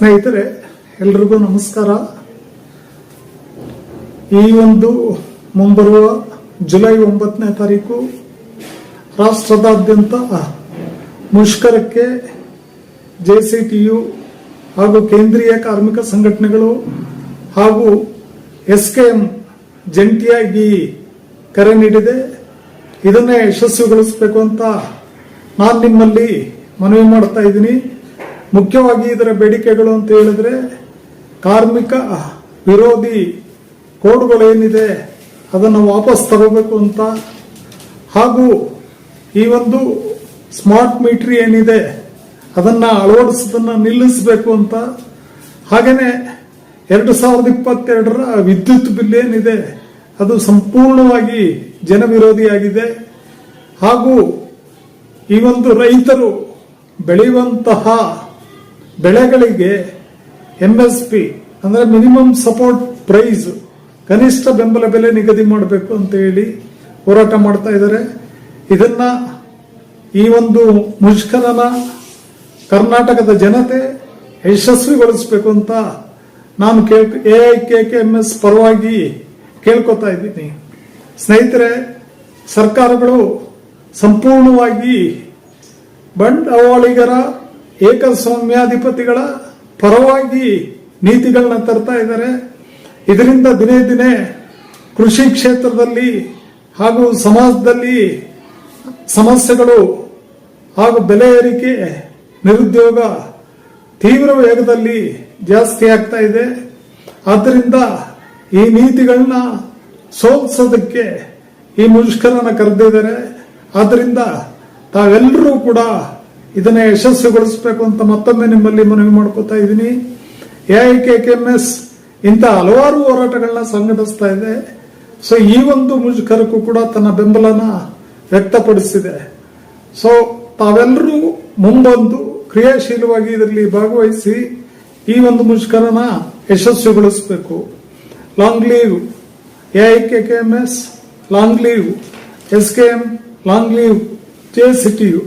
ಸ್ನೇಹಿತರೆ, ಎಲ್ರಿಗೂ ನಮಸ್ಕಾರ. ಈ ಒಂದು ಮುಂಬರುವ ಜುಲೈ ಒಂಬತ್ತನೇ ತಾರೀಕು ರಾಷ್ಟ್ರದಾದ್ಯಂತ ಮುಷ್ಕರಕ್ಕೆ ಜೆಸಿಟಿಯು ಹಾಗೂ ಕೇಂದ್ರೀಯ ಕಾರ್ಮಿಕ ಸಂಘಟನೆಗಳು ಹಾಗೂ ಎಸ್ಕೆಎಂ ಜಂಟಿಯಾಗಿ ಕರೆ ನೀಡಿದೆ. ಇದನ್ನೇ ಯಶಸ್ವಿಗೊಳಿಸಬೇಕು ಅಂತ ನಾನು ನಿಮ್ಮಲ್ಲಿ ಮನವಿ ಮಾಡ್ತಾ ಇದ್ದೀನಿ. ಮುಖ್ಯವಾಗಿ ಇದರ ಬೇಡಿಕೆಗಳು ಅಂತ ಹೇಳಿದ್ರೆ ಕಾರ್ಮಿಕ ವಿರೋಧಿ ಕೋಡ್ಗಳೇನಿದೆ ಅದನ್ನು ವಾಪಸ್ ತಗೋಬೇಕು ಅಂತ. ಹಾಗೂ ಈ ಒಂದು ಸ್ಮಾರ್ಟ್ ಮೀಟ್ರಿ ಏನಿದೆ, ಅದನ್ನ ಅಳವಡಿಸೋದನ್ನು ನಿಲ್ಲಿಸಬೇಕು ಅಂತ. ಹಾಗೇನೆ ಎರಡು ಸಾವಿರದ ಇಪ್ಪತ್ತೆರಡರ ವಿದ್ಯುತ್ ಬಿಲ್ ಏನಿದೆ, ಅದು ಸಂಪೂರ್ಣವಾಗಿ ಜನವಿರೋಧಿಯಾಗಿದೆ. ಹಾಗೂ ಈ ಒಂದು ರೈತರು ಬೆಳೆಯುವಂತಹ ಬೆಳೆಗಳಿಗೆ ಎಂ ಎಸ್ ಪಿ ಅಂದ್ರೆ ಮಿನಿಮಮ್ ಸಪೋರ್ಟ್ ಪ್ರೈಸ್ ಕನಿಷ್ಠ ಬೆಂಬಲ ಬೆಲೆ ನಿಗದಿ ಮಾಡಬೇಕು ಅಂತ ಹೇಳಿ ಹೋರಾಟ ಮಾಡ್ತಾ ಇದ್ದಾರೆ. ಇದನ್ನ ಈ ಒಂದು ಮುಷ್ಕರನ ಕರ್ನಾಟಕದ ಜನತೆ ಯಶಸ್ವಿಗೊಳಿಸಬೇಕು ಅಂತ ನಾನು ಕೇಳ್, A I K K M S ಪರವಾಗಿ ಕೇಳ್ಕೊತಾ ಇದ್ದೀನಿ. ಸ್ನೇಹಿತರೆ, ಸರ್ಕಾರಗಳು ಸಂಪೂರ್ಣವಾಗಿ ಬಂಡವಾಳಿಗರ ಏಕಸ್ವಾಮ್ಯಾಧಿಪತಿಗಳ ಪರವಾಗಿ ನೀತಿಗಳನ್ನ ತರ್ತಾ ಇದ್ದಾರೆ. ಇದರಿಂದ ದಿನೇ ದಿನೇ ಕೃಷಿ ಕ್ಷೇತ್ರದಲ್ಲಿ ಹಾಗೂ ಸಮಾಜದಲ್ಲಿ ಸಮಸ್ಯೆಗಳು ಹಾಗೂ ಬೆಲೆ ಏರಿಕೆ, ನಿರುದ್ಯೋಗ ತೀವ್ರ ವೇಗದಲ್ಲಿ ಜಾಸ್ತಿ ಆಗ್ತಾ ಇದೆ. ಆದ್ದರಿಂದ ಈ ನೀತಿಗಳನ್ನ ಸೋಲಿಸೋದಕ್ಕೆ ಈ ಮುಷ್ಕರನ ಕರೆದಿದ್ದಾರೆ. ಆದ್ದರಿಂದ ತಾವೆಲ್ಲರೂ ಕೂಡ ಇದನ್ನ ಯಶಸ್ವಿಗೊಳಿಸಬೇಕು ಅಂತ ಮತ್ತೊಮ್ಮೆ ನಿಮ್ಮಲ್ಲಿ ಮನವಿ ಮಾಡ್ಕೋತಾ ಇದ್ದೀನಿ. ಎಸ್ ಇಂಥ ಹಲವಾರು ಹೋರಾಟಗಳನ್ನ ಸಂಘಟಿಸ್ತಾ ಇದೆ. ಸೊ ಈ ಒಂದು ಮುಷ್ಕರಕ್ಕೂ ಕೂಡ ತನ್ನ ಬೆಂಬಲನ ವ್ಯಕ್ತಪಡಿಸಿದೆ. ಸೊ ತಾವೆಲ್ಲರೂ ಮುಂಬಂದು ಕ್ರಿಯಾಶೀಲವಾಗಿ ಇದರಲ್ಲಿ ಭಾಗವಹಿಸಿ ಈ ಒಂದು ಮುಷ್ಕರನ ಯಶಸ್ವಿಗೊಳಿಸಬೇಕು. Long leave AIKMS long leave S K M long leave J C T U